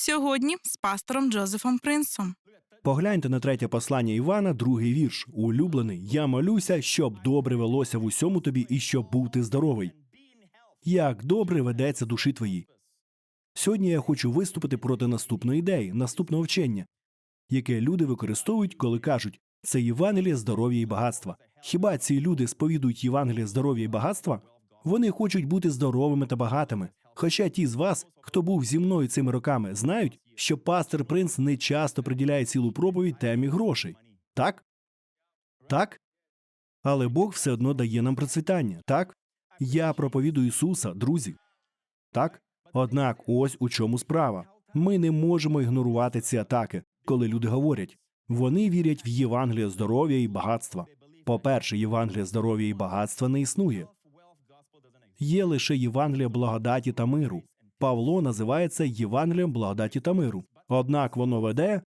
Сьогодні з пастором Джозефом Принсом. Погляньте на третє послання Івана, другий вірш. Улюблений, я молюся, щоб добре велося в усьому тобі і щоб був ти здоровий. Як добре ведеться душі твої. Сьогодні я хочу виступити проти наступної ідеї, наступного вчення, яке люди використовують, коли кажуть це Євангеліє здоров'я і багатства. Хіба ці люди сповідують Євангеліє здоров'я і багатства? Вони хочуть бути здоровими та багатими. Хоча ті з вас, хто був зі мною цими роками, знають, що пастор Принц не часто приділяє цілу проповідь темі грошей. Так? Так? Але Бог все одно дає нам процвітання, так? Я проповідую Ісуса, друзі. Так? Однак ось у чому справа. Ми не можемо ігнорувати ці атаки, коли люди говорять. Вони вірять в Євангеліє здоров'я і багатства. По-перше, Євангеліє здоров'я і багатства не існує. Є лише Євангеліє благодаті та миру. Павло називає це Євангелієм благодаті та миру. Однак воно веде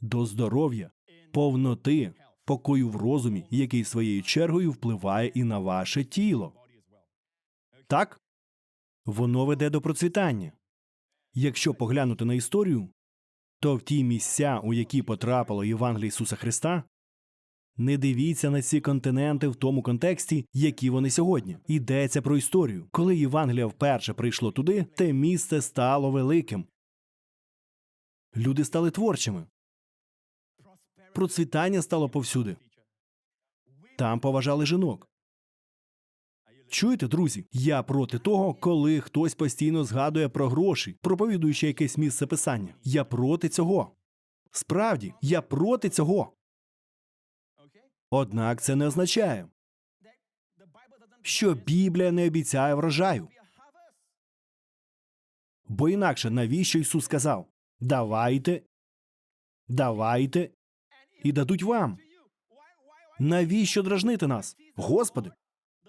до здоров'я, повноти, покою в розумі, який своєю чергою впливає і на ваше тіло. Так? Воно веде до процвітання. Якщо поглянути на історію, то в ті місця, у які потрапило Євангеліє Ісуса Христа, не дивіться на ці континенти в тому контексті, які вони сьогодні. Йдеться про історію. Коли Євангелія вперше прийшло туди, те місце стало великим. Люди стали творчими. Процвітання стало повсюди. Там поважали жінок. Чуєте, друзі? Я проти того, коли хтось постійно згадує про гроші, проповідуючи якесь місце писання. Я проти цього. Справді, я проти цього. Однак це не означає, що Біблія не обіцяє врожаю. Бо інакше навіщо Ісус сказав давайте, давайте і дадуть вам. Навіщо дражнити нас? Господи,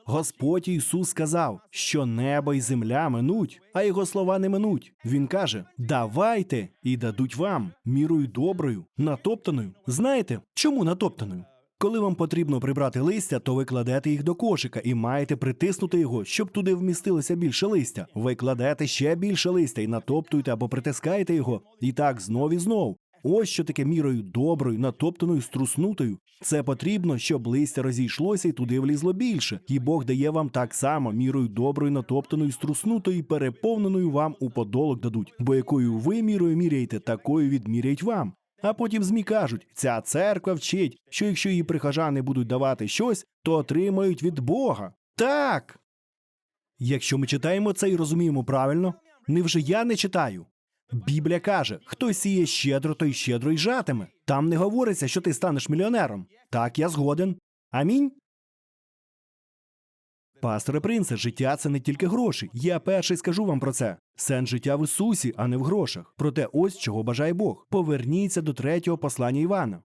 Господь Ісус сказав, що небо і земля минуть, а його слова не минуть. Він каже: давайте і дадуть вам мірою доброю, натоптаною. Знаєте, чому натоптаною? Коли вам потрібно прибрати листя, то ви кладете їх до кошика і маєте притиснути його, щоб туди вмістилося більше листя. Ви кладете ще більше листя і натоптуєте або притискаєте його, і так знов і знов. Ось що таке мірою доброю, натоптаною, струснутою. Це потрібно, щоб листя розійшлося і туди влізло більше. І Бог дає вам так само мірою доброю, натоптаною, струснутою, переповненою вам у подолок дадуть. Бо якою ви мірою міряєте, такою відміряють вам. А потім змі кажуть, ця церква вчить, що якщо її прихожани будуть давати щось, то отримають від Бога. Так. Якщо ми читаємо це і розуміємо правильно, невже я не читаю? Біблія каже: хто сіє щедро, той щедро й жатиме. Там не говориться, що ти станеш мільйонером. Так, я згоден. Амінь. Пасторе принце, життя це не тільки гроші. Я перший скажу вам про це. Сенс життя в Ісусі, а не в грошах. Проте ось чого бажає Бог. Поверніться до третього послання Івана.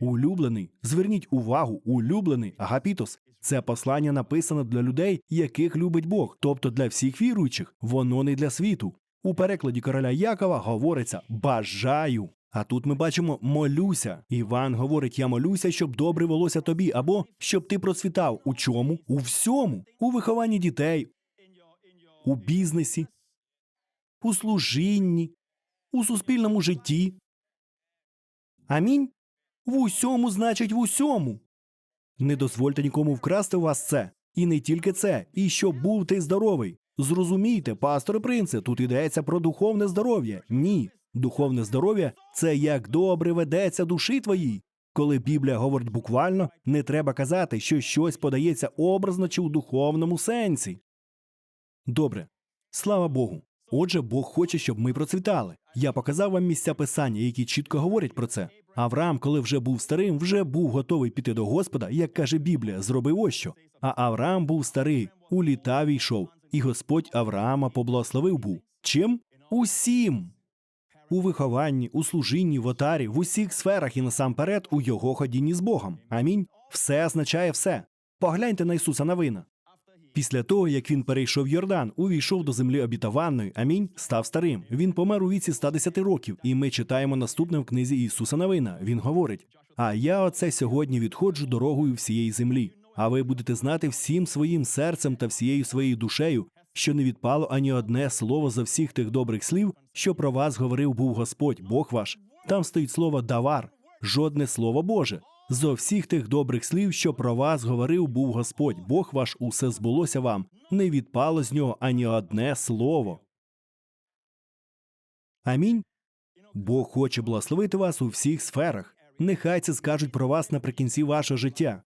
Улюблений, зверніть увагу, улюблений Агапітос. Це послання написано для людей, яких любить Бог, тобто для всіх віруючих. Воно не для світу. У перекладі короля Якова говориться бажаю. А тут ми бачимо молюся. Іван говорить: Я молюся, щоб добре велося тобі, або щоб ти процвітав. У чому? У всьому, у вихованні дітей, у бізнесі, у служінні, у суспільному житті. Амінь. В усьому, значить, в усьому. Не дозвольте нікому вкрасти у вас це. І не тільки це, і щоб був ти здоровий. Зрозумійте, пасторе принце, тут йдеться про духовне здоров'я. Ні. Духовне здоров'я це як добре ведеться душі твоїй. Коли Біблія говорить буквально, не треба казати, що щось подається образно чи у духовному сенсі. Добре, слава Богу. Отже, Бог хоче, щоб ми процвітали. Я показав вам місця писання, які чітко говорять про це. Авраам, коли вже був старим, вже був готовий піти до Господа, як каже Біблія, зробив ось що. А Авраам був старий, у літа війшов, і Господь Авраама поблагословив був. Чим? Усім. У вихованні, у служінні, в отарі, в усіх сферах і насамперед у його ходінні з Богом. Амінь. Все означає все. Погляньте на Ісуса Навина. Після того, як він перейшов Йордан, увійшов до землі обітованої, амінь, став старим. Він помер у віці 110 років, і ми читаємо наступне в книзі Ісуса Новина. Він говорить: А я оце сьогодні відходжу дорогою всієї землі. А ви будете знати всім своїм серцем та всією своєю душею, що не відпало ані одне слово за всіх тих добрих слів, що про вас говорив був Господь, Бог ваш. Там стоїть слово давар, жодне слово Боже. Зо всіх тих добрих слів, що про вас говорив був Господь, Бог ваш, усе збулося вам, не відпало з нього ані одне слово. Амінь. Бог хоче благословити вас у всіх сферах. Нехай це скажуть про вас наприкінці вашого життя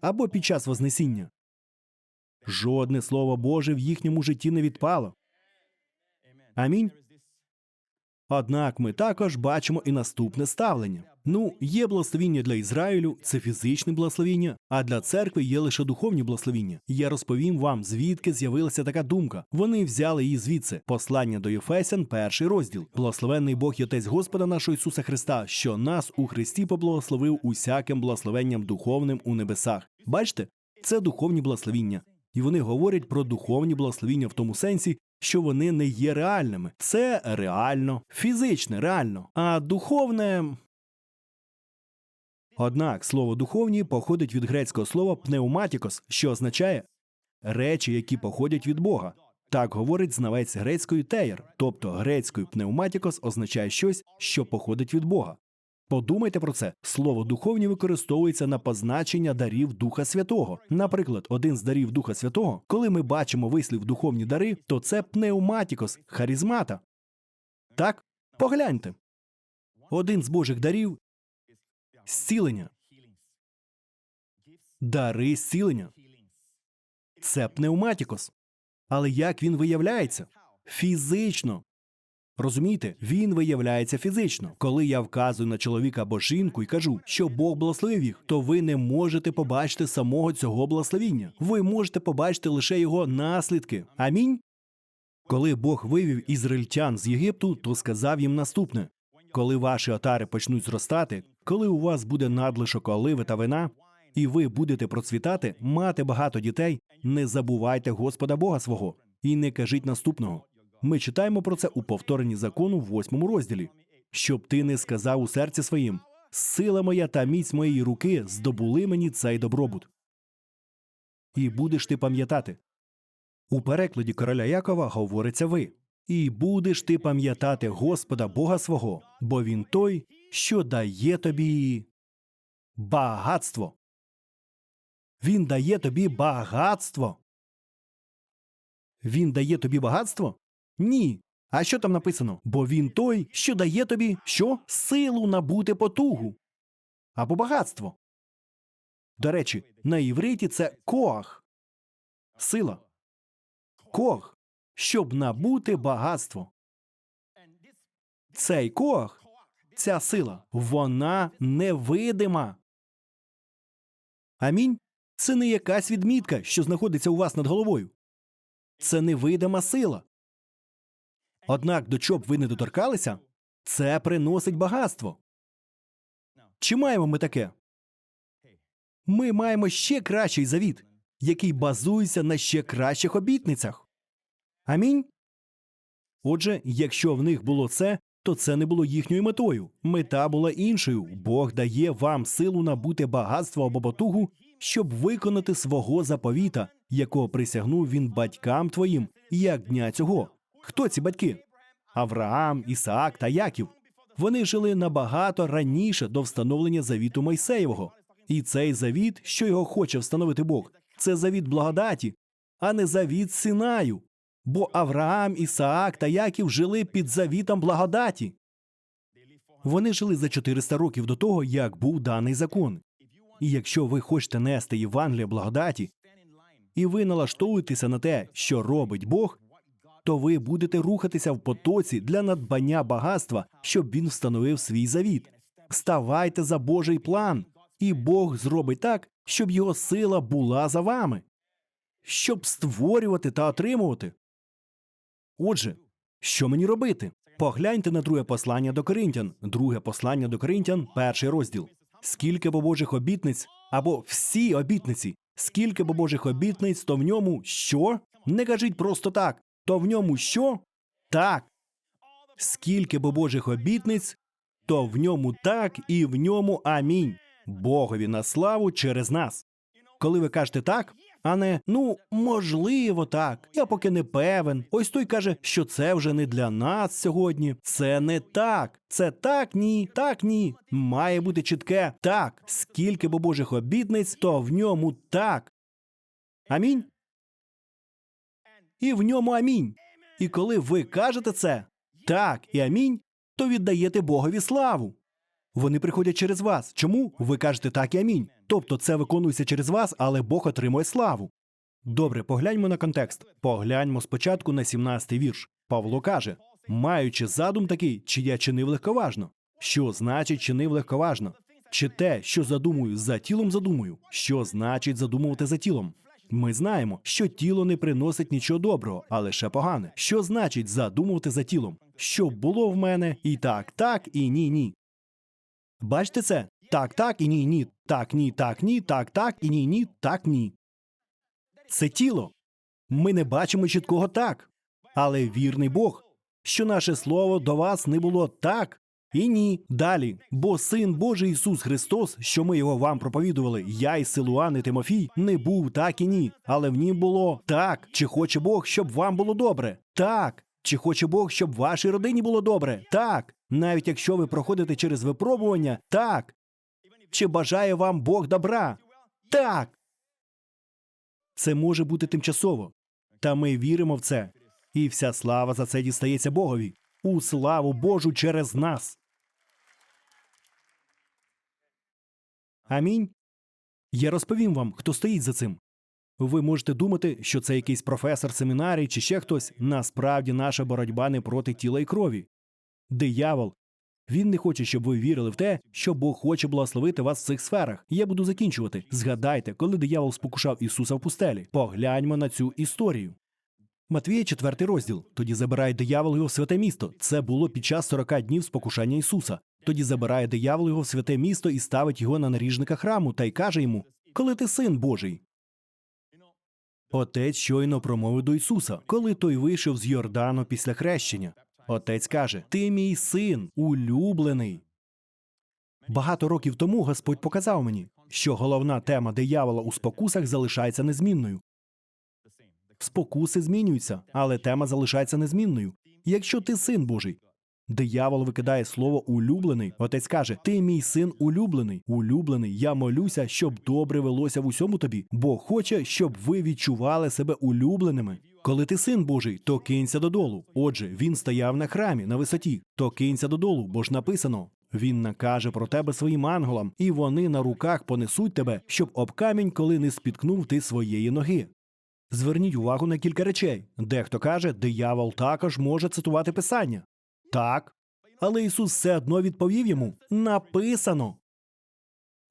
або під час Вознесіння. Жодне слово Боже в їхньому житті не відпало. Амінь. Однак ми також бачимо і наступне ставлення. Ну, є благословіння для Ізраїлю, це фізичне благословіння, а для церкви є лише духовні благословіння. Я розповім вам, звідки з'явилася така думка. Вони взяли її звідси. Послання до Єфесян, перший розділ. Благословенний Бог і Отець Господа нашого Ісуса Христа, що нас у Христі поблагословив усяким благословенням духовним у небесах. Бачите, це духовні благословіння. І вони говорять про духовні благословіння в тому сенсі, що вони не є реальними. Це реально, фізичне, реально. А духовне. Однак слово духовні походить від грецького слова пневматікос, що означає речі, які походять від Бога. Так говорить знавець грецької теєр, тобто грецькою пневматікос означає щось, що походить від Бога. Подумайте про це. Слово духовні використовується на позначення дарів Духа Святого. Наприклад, один з дарів Духа Святого, коли ми бачимо вислів духовні дари, то це пневматікос, харизмата. Так, погляньте. Один з Божих дарів зцілення. Дари зцілення. Це пневматікос. Але як він виявляється? Фізично. Розумієте, він виявляється фізично. Коли я вказую на чоловіка або жінку і кажу, що Бог благословив їх, то ви не можете побачити самого цього благословіння. Ви можете побачити лише його наслідки. Амінь. Коли Бог вивів ізраїльтян з Єгипту, то сказав їм наступне: коли ваші отари почнуть зростати, коли у вас буде надлишок оливи та вина, і ви будете процвітати, мати багато дітей, не забувайте Господа Бога свого і не кажіть наступного. Ми читаємо про це у повторенні закону в восьмому розділі. Щоб ти не сказав у серці своїм: сила моя та міць моєї руки здобули мені цей добробут. І будеш ти пам'ятати. У перекладі короля Якова говориться ви. І будеш ти пам'ятати Господа Бога свого, бо він той, що дає тобі багатство. Він дає тобі багатство. Він дає тобі багатство? Ні. А що там написано? Бо він той, що дає тобі що? Силу набути потугу. Або багатство. До речі, на івриті це коах. Сила. Кох. Щоб набути багатство. Цей коах, ця сила, вона невидима. Амінь. Це не якась відмітка, що знаходиться у вас над головою. Це невидима сила. Однак, до чого б ви не доторкалися, це приносить багатство. Чи маємо ми таке? Ми маємо ще кращий завіт, який базується на ще кращих обітницях. Амінь. Отже, якщо в них було це, то це не було їхньою метою. Мета була іншою. Бог дає вам силу набути багатство або потугу, щоб виконати свого заповіта, якого присягнув він батькам твоїм, як дня цього. Хто ці батьки? Авраам, Ісаак та Яків. Вони жили набагато раніше до встановлення завіту Мойсеєвого. І цей завіт, що його хоче встановити Бог, це завіт благодаті, а не завіт Синаю. Бо Авраам, Ісаак та Яків жили під завітом благодаті. Вони жили за 400 років до того, як був даний закон. І якщо ви хочете нести Євангелія благодаті, і ви налаштовуєтеся на те, що робить Бог, то ви будете рухатися в потоці для надбання багатства, щоб він встановив свій завіт. Ставайте за Божий план, і Бог зробить так, щоб його сила була за вами, щоб створювати та отримувати. Отже, що мені робити? Погляньте на друге послання до Коринтян, друге послання до Коринтян, перший розділ. Скільки бо Божих обітниць або всі обітниці, скільки бо Божих обітниць, то в ньому що? Не кажіть просто так. То в ньому що? Так. Скільки бо Божих обітниць, то в ньому так і в ньому амінь. Богові на славу через нас. Коли ви кажете так, А не ну, можливо, так. Я поки не певен. Ось той каже, що це вже не для нас сьогодні. Це не так. Це так, ні, так, ні. Має бути чітке так. Скільки бо Божих обітниць, то в ньому так. Амінь. І в ньому амінь. І коли ви кажете це так і амінь, то віддаєте Богові славу. Вони приходять через вас. Чому? Ви кажете так і амінь. Тобто це виконується через вас, але Бог отримує славу. Добре, погляньмо на контекст. Погляньмо спочатку на 17-й вірш. Павло каже: маючи задум такий, чи я чинив легковажно. Що значить чинив легковажно? Чи те, що задумую, за тілом задумую? Що значить задумувати за тілом? Ми знаємо, що тіло не приносить нічого доброго, а лише погане. Що значить задумувати за тілом? Що було в мене і так, так, і ні, ні. Бачите це? Так, так і ні, ні. Так, ні, так, ні, так, так і ні, ні, так, ні. Це тіло. Ми не бачимо чіткого так. Але вірний Бог, що наше слово до вас не було так і ні. Далі. Бо Син Божий Ісус Христос, що ми його вам проповідували, я і Силуан і Тимофій, не був так і ні. Але в нім було так. Чи хоче Бог, щоб вам було добре? Так. Чи хоче Бог, щоб вашій родині було добре? Так. Навіть якщо ви проходите через випробування, так. Чи бажає вам Бог добра? Так. Це може бути тимчасово. Та ми віримо в це. І вся слава за це дістається Богові. У славу Божу через нас. Амінь. Я розповім вам, хто стоїть за цим. Ви можете думати, що це якийсь професор семінарій чи ще хтось. Насправді наша боротьба не проти тіла і крові. Диявол. Він не хоче, щоб ви вірили в те, що Бог хоче благословити вас в цих сферах. Я буду закінчувати. Згадайте, коли диявол спокушав Ісуса в пустелі. Погляньмо на цю історію. Матвія, 4 розділ. Тоді забирає диявол його в святе місто. Це було під час 40 днів спокушання Ісуса. Тоді забирає диявол його в святе місто і ставить його на наріжника храму та й каже йому: Коли ти син Божий. Отець щойно промовив до Ісуса, коли той вийшов з Йордану після хрещення. Отець каже: Ти мій син, улюблений. Багато років тому Господь показав мені, що головна тема диявола у спокусах залишається незмінною. Спокуси змінюються, але тема залишається незмінною. Якщо ти син Божий, диявол викидає слово улюблений. Отець каже: Ти мій син улюблений. Улюблений, я молюся, щоб добре велося в усьому тобі, бо хоче, щоб ви відчували себе улюбленими. Коли ти син Божий, то кинься додолу. Отже, він стояв на храмі на висоті, то кинься додолу, бо ж написано. Він накаже про тебе своїм анголам, і вони на руках понесуть тебе, щоб об камінь, коли не спіткнув ти своєї ноги. Зверніть увагу на кілька речей. Дехто каже, диявол також може цитувати писання. Так. Але Ісус все одно відповів йому написано.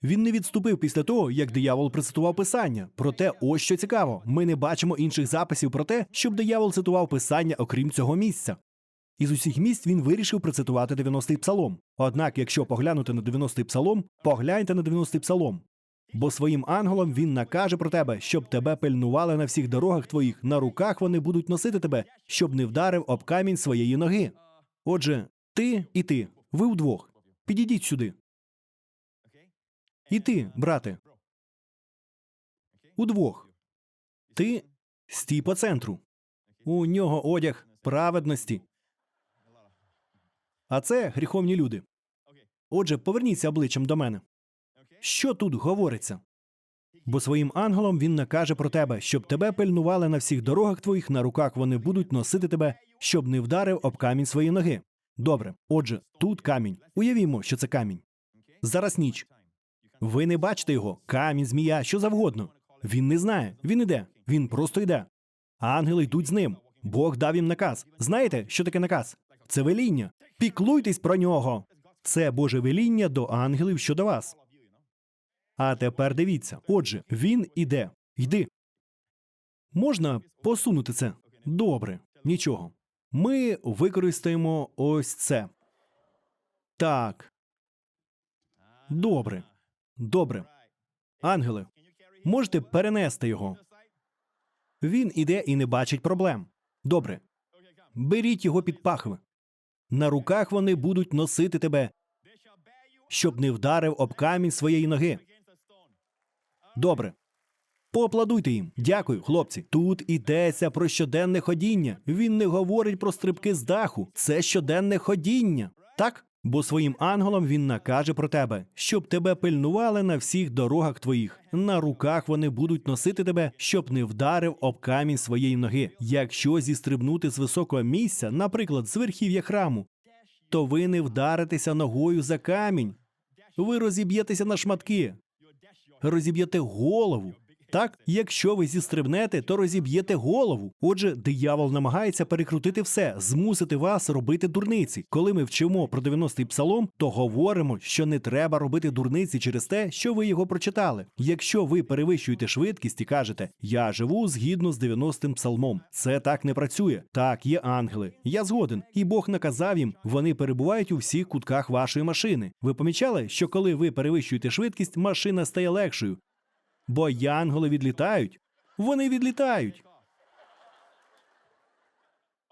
Він не відступив після того, як диявол процитував писання. Проте, ось що цікаво, ми не бачимо інших записів про те, щоб диявол цитував писання, окрім цього місця. Із усіх місць він вирішив процитувати 90-й псалом. Однак, якщо поглянути на 90-й псалом, погляньте на 90-й псалом. Бо своїм ангелам він накаже про тебе, щоб тебе пильнували на всіх дорогах твоїх, на руках вони будуть носити тебе, щоб не вдарив об камінь своєї ноги. Отже, ти і ти, ви вдвох. Підійдіть сюди. І ти, брате. Удвох. Ти стій по центру. У нього одяг праведності. А це гріховні люди. Отже, поверніться обличчям до мене. Що тут говориться? Бо своїм ангелам він накаже про тебе, щоб тебе пильнували на всіх дорогах твоїх, на руках вони будуть носити тебе, щоб не вдарив об камінь свої ноги. Добре, отже, тут камінь. Уявімо, що це камінь. Зараз ніч. Ви не бачите його, камінь, змія, що завгодно. Він не знає, він іде, він просто йде. Ангели йдуть з ним. Бог дав їм наказ. Знаєте, що таке наказ? Це веління. Піклуйтесь про нього. Це Боже веління до ангелів щодо вас. А тепер дивіться. Отже, він іде. Йди. Можна посунути це? Добре, нічого. Ми використаємо ось це. Так. Добре. Добре. Ангеле, можете перенести його. Він іде і не бачить проблем. Добре. Беріть його під пахви. На руках вони будуть носити тебе, щоб не вдарив об камінь своєї ноги. Добре. Поаплодуйте їм. Дякую, хлопці. Тут ідеться про щоденне ходіння. Він не говорить про стрибки з даху. Це щоденне ходіння. Так? Бо своїм ангелам він накаже про тебе, щоб тебе пильнували на всіх дорогах твоїх. На руках вони будуть носити тебе, щоб не вдарив об камінь своєї ноги. Якщо зістрибнути з високого місця, наприклад, з верхів'я храму, то ви не вдаритеся ногою за камінь. Ви розіб'єтеся на шматки, розіб'єте голову. Так, якщо ви зістрибнете, то розіб'єте голову. Отже, диявол намагається перекрутити все, змусити вас робити дурниці. Коли ми вчимо про 90-й псалом, то говоримо, що не треба робити дурниці через те, що ви його прочитали. Якщо ви перевищуєте швидкість і кажете Я живу згідно з 90-м псалмом, це так не працює. Так, є ангели. Я згоден, і Бог наказав їм, вони перебувають у всіх кутках вашої машини. Ви помічали, що коли ви перевищуєте швидкість, машина стає легшою. Бо янголи відлітають. Вони відлітають.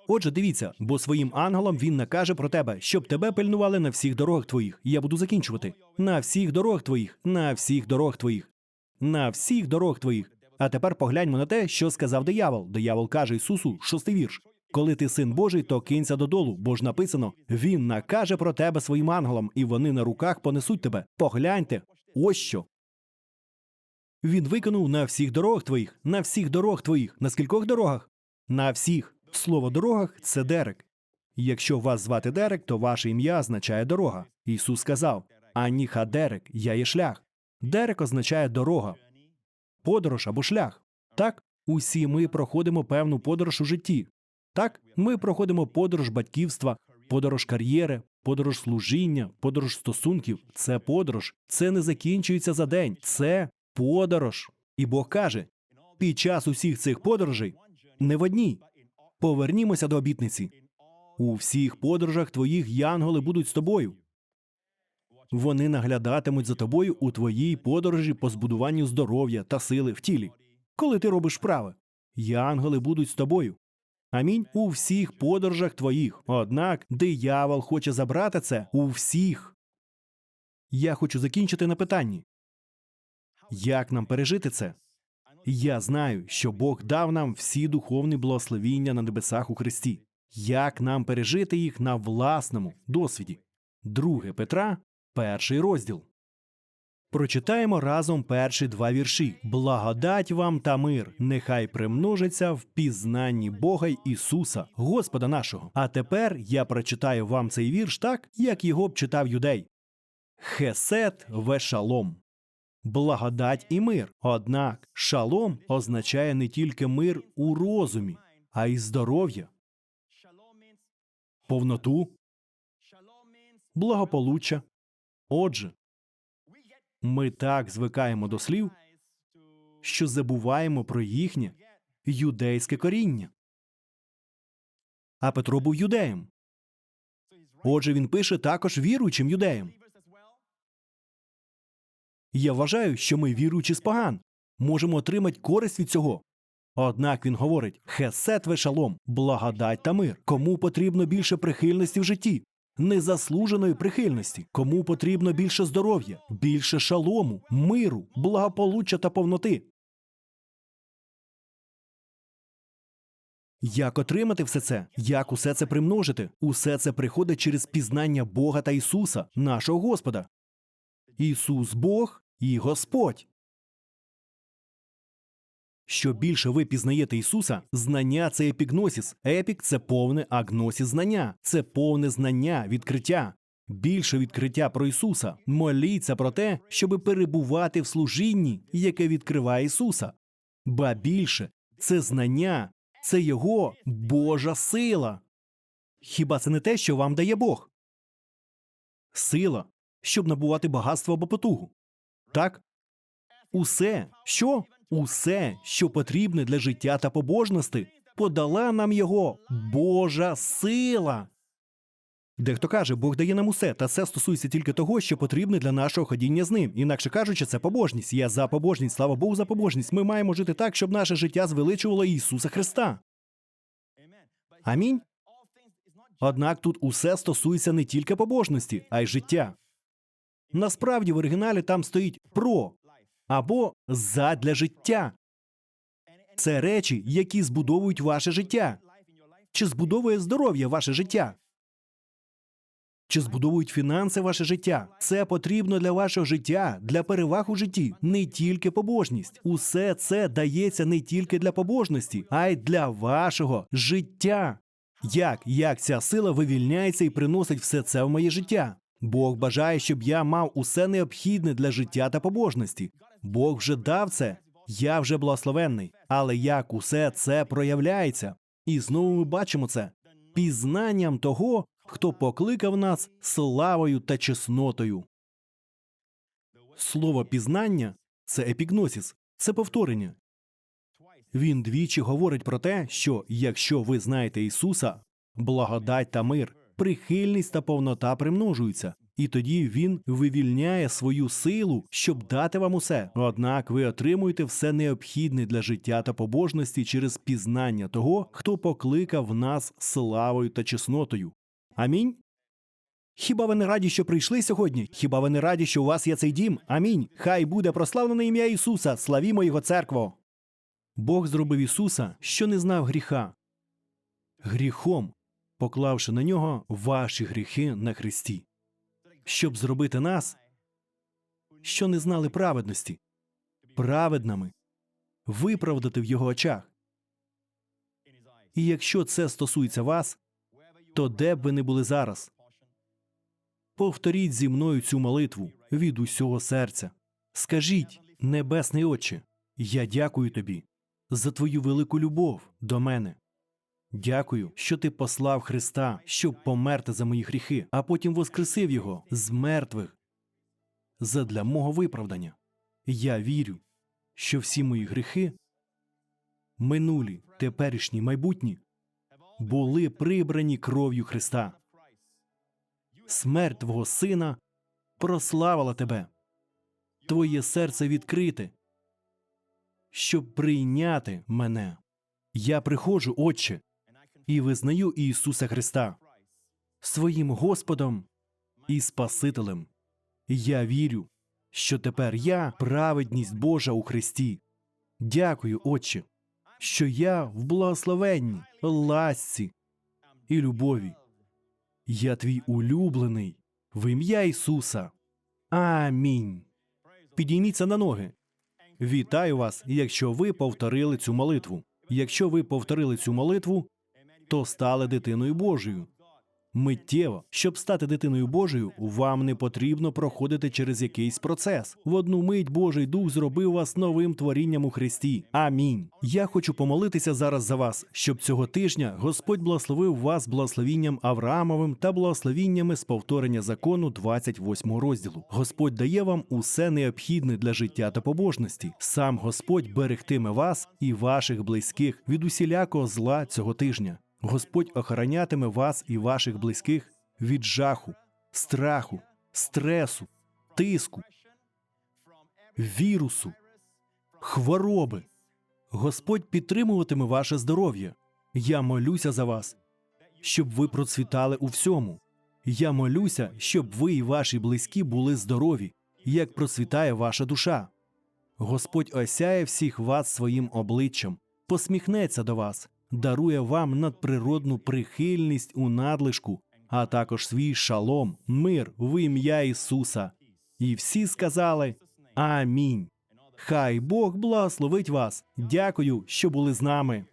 Отже, дивіться, бо своїм ангелам він накаже про тебе, щоб тебе пильнували на всіх дорогах твоїх. Я буду закінчувати. На всіх дорогах твоїх, на всіх дорогах твоїх, на всіх дорогах твоїх. А тепер погляньмо на те, що сказав диявол. Диявол каже Ісусу, шостий вірш. Коли ти син Божий, то кинься додолу, бо ж написано: Він накаже про тебе своїм ангелам, і вони на руках понесуть тебе. Погляньте, ось що. Він виконав на всіх дорогах твоїх, на всіх дорогах твоїх. На скількох дорогах? На всіх. Слово дорогах це Дерек. Якщо вас звати Дерек, то ваше ім'я означає дорога. Ісус сказав: Аніха Дерек, я є шлях. Дерек означає дорога, подорож або шлях. Так, усі ми проходимо певну подорож у житті. Так, ми проходимо подорож батьківства, подорож кар'єри, подорож служіння, подорож стосунків. Це подорож. Це не закінчується за день. Це подорож. І Бог каже: під час усіх цих подорожей не в одній. Повернімося до обітниці. У всіх подорожах твоїх янголи будуть з тобою. Вони наглядатимуть за тобою у твоїй подорожі по збудуванню здоров'я та сили в тілі. Коли ти робиш справи, янголи будуть з тобою. Амінь у всіх подорожах твоїх. Однак диявол хоче забрати це у всіх. Я хочу закінчити на питанні. Як нам пережити це? Я знаю, що Бог дав нам всі духовні благословіння на небесах у Христі. Як нам пережити їх на власному досвіді? Друге Петра, перший розділ. Прочитаємо разом перші два вірші. Благодать вам та мир, нехай примножиться в пізнанні Бога Ісуса, Господа нашого. А тепер я прочитаю вам цей вірш так, як його б читав юдей. Хесет вешалом. Благодать і мир. Однак шалом означає не тільки мир у розумі, а й здоров'я, повноту, благополуччя. Отже, ми так звикаємо до слів, що забуваємо про їхнє юдейське коріння. А Петро був юдеєм. Отже, він пише також віруючим юдеям. Я вважаю, що ми, віруючи з поган, можемо отримати користь від цього. Однак він говорить: хесет вешалом, благодать та мир. Кому потрібно більше прихильності в житті? Незаслуженої прихильності. Кому потрібно більше здоров'я, більше шалому, миру, благополуччя та повноти. Як отримати все це? Як усе це примножити? Усе це приходить через пізнання Бога та Ісуса, нашого Господа. Ісус Бог і Господь. Що більше ви пізнаєте Ісуса, знання це епігносіс. Епік це повне агносіс знання, це повне знання, відкриття. Більше відкриття про Ісуса. Моліться про те, щоб перебувати в служінні, яке відкриває Ісуса. Ба більше це знання, це Його Божа сила. Хіба це не те, що вам дає Бог? Сила, щоб набувати багатство або потугу. Так? Усе, що? Усе, що потрібне для життя та побожності, подала нам його Божа сила. Дехто каже, Бог дає нам усе, та це стосується тільки того, що потрібне для нашого ходіння з ним. Інакше кажучи, це побожність. Я за побожність, слава Богу, за побожність. Ми маємо жити так, щоб наше життя звеличувало Ісуса Христа. Амінь. Однак тут усе стосується не тільки побожності, а й життя. Насправді в оригіналі там стоїть про або задля життя. Це речі, які збудовують ваше життя. Чи збудовує здоров'я ваше життя? Чи збудовують фінанси ваше життя? Це потрібно для вашого життя, для переваг у житті, не тільки побожність. Усе це дається не тільки для побожності, а й для вашого життя. Як, як ця сила вивільняється і приносить все це в моє життя? Бог бажає, щоб я мав усе необхідне для життя та побожності. Бог вже дав це, я вже благословенний. Але як усе це проявляється? І знову ми бачимо це пізнанням того, хто покликав нас славою та чеснотою. Слово пізнання це епігносіс, це повторення. Він двічі говорить про те, що якщо ви знаєте Ісуса, благодать та мир, прихильність та повнота примножуються, і тоді Він вивільняє свою силу, щоб дати вам усе. Однак ви отримуєте все необхідне для життя та побожності через пізнання того, хто покликав нас славою та чеснотою. Амінь. Хіба ви не раді, що прийшли сьогодні? Хіба ви не раді, що у вас є цей дім? Амінь. Хай буде прославлене ім'я Ісуса, славімо Його церкво. Бог зробив Ісуса, що не знав гріха, гріхом, поклавши на нього ваші гріхи на хресті, щоб зробити нас, що не знали праведності, праведними, виправдати в його очах. І якщо це стосується вас, то де б ви не були зараз? Повторіть зі мною цю молитву від усього серця. Скажіть, Небесний Отче, я дякую тобі за твою велику любов до мене. Дякую, що ти послав Христа, щоб померти за мої гріхи, а потім воскресив його з мертвих задля мого виправдання. Я вірю, що всі мої гріхи, минулі, теперішні, майбутні, були прибрані кров'ю Христа. Смерть твого сина прославила тебе. Твоє серце відкрите, щоб прийняти мене. Я приходжу, Отче, і визнаю Ісуса Христа своїм Господом і Спасителем. Я вірю, що тепер я праведність Божа у Христі. Дякую, Отче, що я в благословенні, ласці і любові. Я твій улюблений в ім'я Ісуса. Амінь. Підійміться на ноги. Вітаю вас, якщо ви повторили цю молитву. Якщо ви повторили цю молитву, то стали дитиною Божою. Миттєво, щоб стати дитиною Божою, вам не потрібно проходити через якийсь процес. В одну мить Божий Дух зробив вас новим творінням у Христі. Амінь. Я хочу помолитися зараз за вас, щоб цього тижня Господь благословив вас благословінням Авраамовим та благословіннями з повторення закону 28 розділу. Господь дає вам усе необхідне для життя та побожності. Сам Господь берегтиме вас і ваших близьких від усілякого зла цього тижня. Господь охоронятиме вас і ваших близьких від жаху, страху, стресу, тиску, вірусу, хвороби. Господь підтримуватиме ваше здоров'я. Я молюся за вас, щоб ви процвітали у всьому. Я молюся, щоб ви і ваші близькі були здорові, як процвітає ваша душа. Господь осяє всіх вас своїм обличчям, посміхнеться до вас, дарує вам надприродну прихильність у надлишку, а також свій шалом, мир в ім'я Ісуса. І всі сказали Амінь. Хай Бог благословить вас. Дякую, що були з нами.